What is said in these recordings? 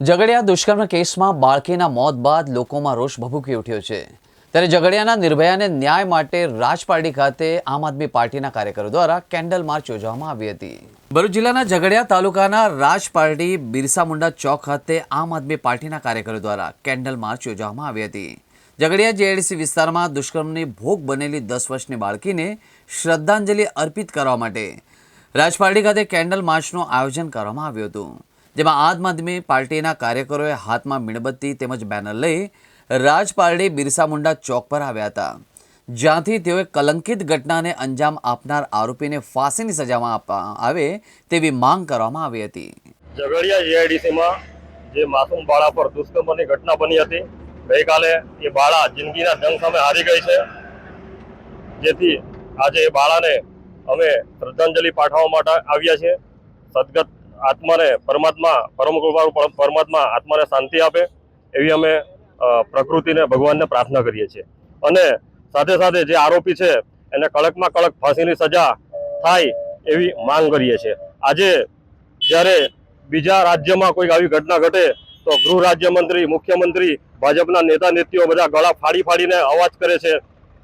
ઝઘડિયા દુષ્કર્મ કેસમાં બાળકીના મોત બાદ લોકોમાં રોષ ભભૂકી ઉઠ્યો છે. ત્યારે ઝઘડિયાના નિર્ભયાને ન્યાય માટે રાજપારડી ખાતે આમ આદમી પાર્ટીના કાર્યકરો દ્વારા કેન્ડલ માર્ચ યોજવામાં આવી હતી. ભરૂચ જિલ્લાના ઝઘડિયા તાલુકાના રાજપારડી બિરસા મુંડા ચોક ખાતે આમ આદમી પાર્ટીના કાર્યકરો દ્વારા કેન્ડલ માર્ચ યોજવામાં આવી હતી. ઝઘડિયા જેએડીસી વિસ્તારમાં દુષ્કર્મની ભોગ બનેલી દસ વર્ષની બાળકીને શ્રદ્ધાંજલિ અર્પિત કરવા માટે રાજપારડી ખાતે કેન્ડલ માર્ચનું આયોજન કરવામાં આવ્યું હતું. જેમાં આમ આદમી પાર્ટીના કાર્યકરોએ હાથમાં મીણબત્તી તેમજ બેનર લઈ રાજપારડી બિરસા મુંડા ચોક પર આવ્યા હતા. જ્યાંથી તેઓએ કલંકિત ઘટનાને અંજામ આપનાર આરોપીને ફાંસીની સજામાં આપવામાં આવે તેવી માંગ કરવામાં આવી હતી. ઝઘડિયા જીઆઈડીસીમાં જે માસૂમ બાળા પર દુષ્કર્મની ઘટના બની હતી, ગઈકાલે એ બાળા જિંદગીના જંગ સામે હારી ગઈ છે. જેથી આજે એ બાળાને અમે શ્રદ્ધાંજલિ પાઠવવા માટે આવ્યા છીએ. સદગત આત્માને પરમાત્મા, પરમ કૃપાળુ પર- પરમાત્મા આત્માને શાંતિ આપે, એવી અમે પ્રકૃતિને, ભગવાનને પ્રાર્થના કરીએ છીએ. અને સાથે સાથે જે આરોપી છે, એને કડકમાં કડક ફાંસીની સજા થાય એવી માંગ કરીએ છીએ. આજે જ્યારે બીજા રાજ્યમાં કોઈક આવી ઘટના ઘટે, તો ગૃહ રાજ્યમંત્રી, મુખ્યમંત્રી, ભાજપના નેતા નેત્રીઓ બધા ગળા ફાડી ફાડીને અવાજ કરે છે,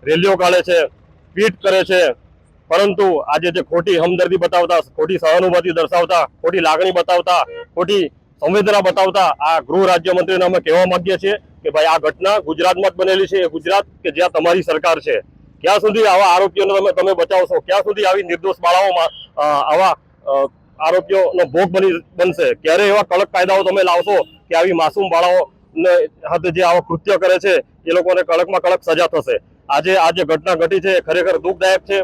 રેલીઓ કાઢે છે, ટ્વીટ કરે છે પરંતુ આજે જે ખોટી હમદર્દી બતાવતા, ખોટી સહાનુભૂતિ દર્શાવતા, ખોટી લાગણી બતાવતા, ખોટી સંવેદના બતાવતા આ ગૃહ રાજ્યમંત્રીને અમે કહેવા માંગીએ છીએ કે ભાઈ આ ઘટના ગુજરાતમાં જ બનેલી છે. એ ગુજરાત કે જ્યાં તમારી સરકાર છે. ક્યાં સુધી આવા આરોપીઓને તમે તમે બચાવશો? ક્યાં સુધી આવી નિર્દોષ બાળાઓમાં આવા આરોપીઓનો ભોગ બની, બનશે? ક્યારે એવા કડક કાયદાઓ તમે લાવશો કે આવી માસૂમ બાળાઓને હાથે જે આવા કૃત્ય કરે છે, એ લોકોને કડકમાં કડક સજા થશે? આજે આ જે ઘટના ઘટી છે ખરેખર દુઃખદાયક છે?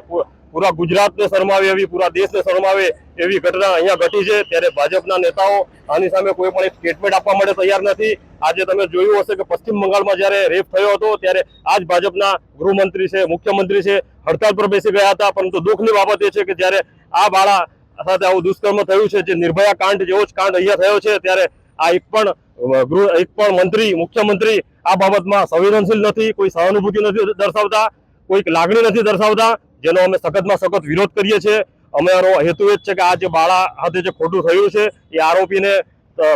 પૂરા ગુજરાતને શરમાવે એવી, પૂરા દેશને શરમાવે એવી ઘટના અહીંયા ઘટી છે. ત્યારે ભાજપના નેતાઓ આની સામે કોઈ પણ એક સ્ટેટમેન્ટ આપવા માટે તૈયાર નથી. આજે તમે જોયું હશે કે પશ્ચિમ બંગાળમાં જ્યારે રેપ થયો હતો, ત્યારે આજ ભાજપના ગૃહમંત્રી છે, મુખ્યમંત્રી છે હડતાલ પર બેસી ગયા હતા. પરંતુ દુઃખની બાબત એ છે કે જ્યારે આ બાળા સાથે આવું દુષ્કર્મ થયું છે, જે નિર્ભયા કાંડ જેવો જ કાંડ અહીંયા થયો છે, ત્યારે આ એક પણ, ગૃહ, એક પણ મંત્રી, મુખ્યમંત્રી આ બાબતમાં સંવેદનશીલ નથી, કોઈ સહાનુભૂતિ નથી દર્શાવતા, કોઈક લાગણી નથી દર્શાવતા. જેનો અમે સખતમાં સખત વિરોધ કરીએ છીએ. અમારો હેતુ એ જ છે કે આ જે બાળા હાથે જે ખોટું થયું છે, એ આરોપીને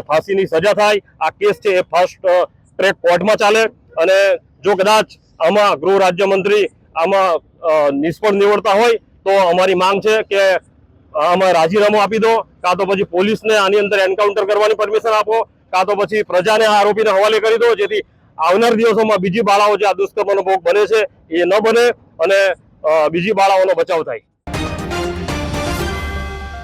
ફાંસીની સજા થાય. આ કેસ છે એ ફર્સ્ટ ટ્રેક કોર્ટમાં ચાલે. અને જો કદાચ આમાં ગૃહ રાજ્યમંત્રી આમાં નિષ્ફળ નીવડતા હોય, તો અમારી માંગ છે કે આમાં રાજીનામું આપી દો. કાં તો પછી પોલીસને આની અંદર એન્કાઉન્ટર કરવાની પરમિશન આપો. કાં તો પછી પ્રજાને આ આરોપીને હવાલે કરી દો. જેથી આવનાર દિવસોમાં બીજી બાળાઓ જે આ દુષ્કર્મનો ભોગ બને છે, એ ન બને. અને બીજી બાળાઓનો બચાવ થાય.